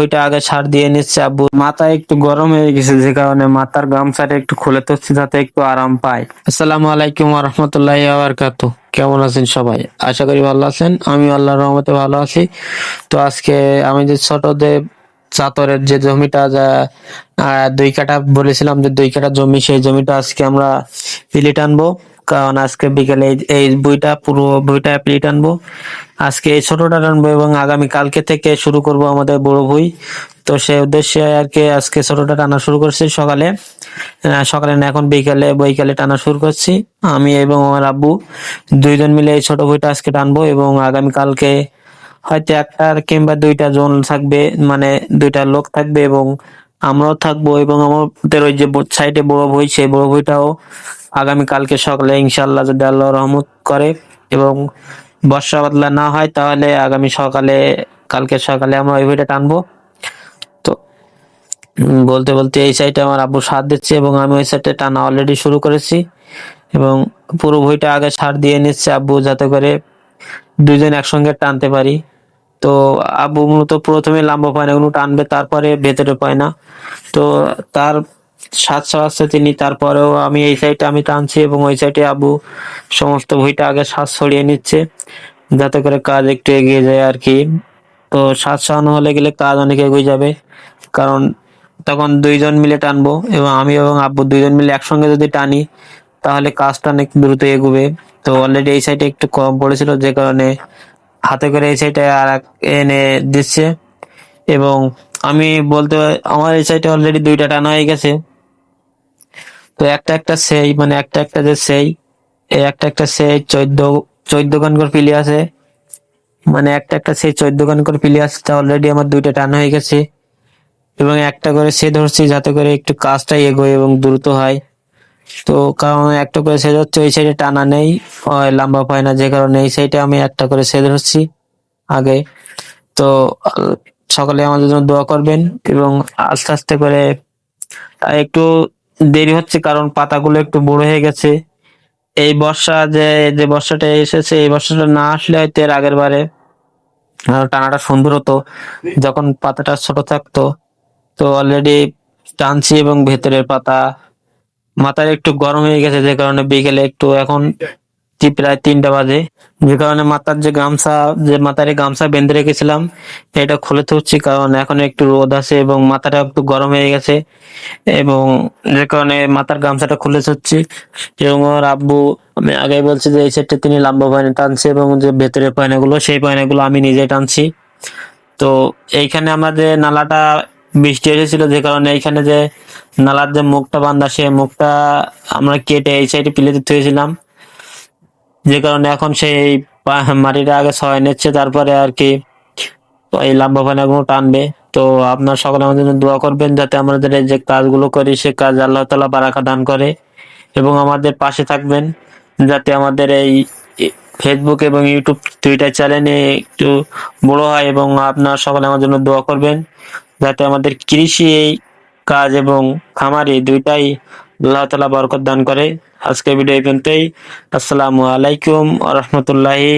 ওইটা আগে সার দিয়ে নিচ্ছে, আব্বু। মাথা একটু গরম হয়ে গেছে, যে কারণে মাথার গামছাটা একটু খুলে তুলছি যাতে একটু আরাম পায়। আসসালামু আলাইকুম রহমতুল্লাহ আবরকাত কেমন আছেন সবাই? আশা করি ভালো আছেন। আমি আল্লাহর রহমতে ভালো আছি। তো আজকে আমি যে ছোটতে চাতরের যে জমিটা, যা দুই কাঠা বলেছিলাম যে দুই কাঠা জমি, সেই জমিটা আজকে আমরা পিলি টানবো কারণ আজকে বিকেলে এই- বইটা পুরো বইটা পিলি টানবো আজকে এই ছোটটা টানবো এবং আগামী কালকে থেকে শুরু করব আমাদের বড় বই। তো সেই উদ্দেশ্যে আর কি আজকে ছোটটা টানা শুরু করছি সকালে। সকালে না, এখন বিকেলে, বৈকালে টানা শুরু করছি। আমি এবং আমার আব্বু দুইজন মিলে এই ছোট বইটা আজকে টানবো এবং আগামী কালকে হয়তো একটা কিংবা দুইটা জন থাকবে মানে দুইটা লোক থাকবে এবং আমরাও থাকব এবং আমাদের ওই যে সাইডে বড় বই সেই বড় বইটাও আগামী কালকে সকালে ইনশাল্লাহ যদি আল্লাহ রহমত করে এবং বর্ষা বাদলা না হয় তাহলে আগামী সকালে, কালকে সকালে আমরা ওই বইটা টানবো। তো বলতে বলতে এই সাইডে আমার আব্বু সার দিচ্ছে এবং আমি ওই সাইডে টানা অলরেডি শুরু করেছি এবং পুরো বইটা আগে সার দিয়ে নিচ্ছে আব্বু যাতে করে দুজন একসঙ্গে টানতে পারি। তো আবু মূলত প্রথমে লম্বা পায়নাগুলো টানবে, তারপরে ভেতরে পায় না তো তার সাত আছে তিনি, তারপরেও আমি এই সাইডে আমি টানছি এবং ওই সাইডে আবু সমস্ত বইটা আগে শ্বাস ছড়িয়ে নিচ্ছে, যাতে করে কাজ একটু এগিয়ে যায় আর কি। তো শ্বাস ছড়ানো হলে গেলে কাজ অনেক এগিয়ে যাবে, কারণ তখন দুইজন মিলে টানবো এবং আমি এবং আব্বু দুইজন মিলে একসঙ্গে যদি টানি, তাহলে কাজটা অনেক দ্রুত এগোবে। তো অলরেডি এই সাইডে একটু কম পড়েছিল, যে কারণে হাতে করে এই সাইডে আর এনে দিচ্ছে। এবং আমি বলতে আমার এই সাইডে অলরেডি দুইটা টানা হয়ে গেছে। তো একটা একটা সেই মানে একটা একটা যে সেই, এই একটা একটা সেই চোদ্দ চোদ্দ গান করে পিলি আছে। মানে একটা একটা সেই চোদ্দ গান করে পিলি তা অলরেডি আমার দুইটা টানা হয়ে গেছে। এবং একটা করে সে ধরছি যাতে করে একটু কাজটা এগোয় এবং দ্রুত হয়। তো কারণ একটা করে সেদ হচ্ছে ওই সাইডে টানা নেই লম্বা পায় না, যে কারণে এই সাইডে আমি একটা করে সেদ হচ্ছি আগে। তো সকালে আমাদের জন্য দোয়া করবেন এবং আস্তে আস্তে করে একটু দেরি হচ্ছে কারণ পাতাগুলো একটু বড় হয়ে গেছে। এই বর্ষা যে যে বর্ষাটা এসেছে, এই বর্ষাটা না আসলে হয়তো এর আগের বারে টানাটা সুন্দর হতো, যখন পাতাটা ছোট থাকতো। তো অলরেডি টানছি এবং ভেতরের পাতা মাথার একটু গরম হয়ে গেছে, যে কারণে বিকেলে একটু এখন প্রায় তিনটা বাজে। যে কারণে মাথার যে গামছা, যে মাথার গামছা বেঁধে রেখেছিলাম, এটা খুলে তুলছি, কারণ এখন একটু রোদ আছে এবং মাথাটা একটু গরম হয়ে গেছে এবং যে কারণে মাথার গামছাটা খুলে তুলছি। এবং আমার আব্বু, আমি আগেই বলছি যে এই সেটটা তিনি লম্বা পায়না টানছে এবং যে ভেতরের পায়নাগুলো, সেই পায়নাগুলো আমি নিজে টানছি। তো এইখানে আমাদের নালাটা বৃষ্টি এসেছিল যে কারণে এইখানে যে নালার যে মুখটা বান্ধা সেই মুখটা আমরা কেটে এই সাইডে পিলেতে থুয়েছিলাম যে কারণে এখন সেই মাটিটা আগে ছয় নিচ্ছে, তারপরে আর কি এই লাম্বা পানাগুলো টানবে। তো আপনার সকলে আমাদের জন্য দোয়া করবেন যাতে আমাদের এই যে কাজগুলো করি, সে কাজ আল্লাহ তালা বারাকা দান করে এবং আমাদের পাশে থাকবেন যাতে আমাদের এই ফেসবুক এবং ইউটিউব টুইটার চ্যানেলে একটু বড় হয় এবং আপনার সকলে আমার জন্য দোয়া করবেন। যাতে আমাদের কৃষি কাজ এবং খামারি দুইটাই আল্লাহ তালা বরকত দান করে। আজকে ভিডিও এই পর্যন্তই। আসসালামু আলাইকুম রহমতুল্লাহি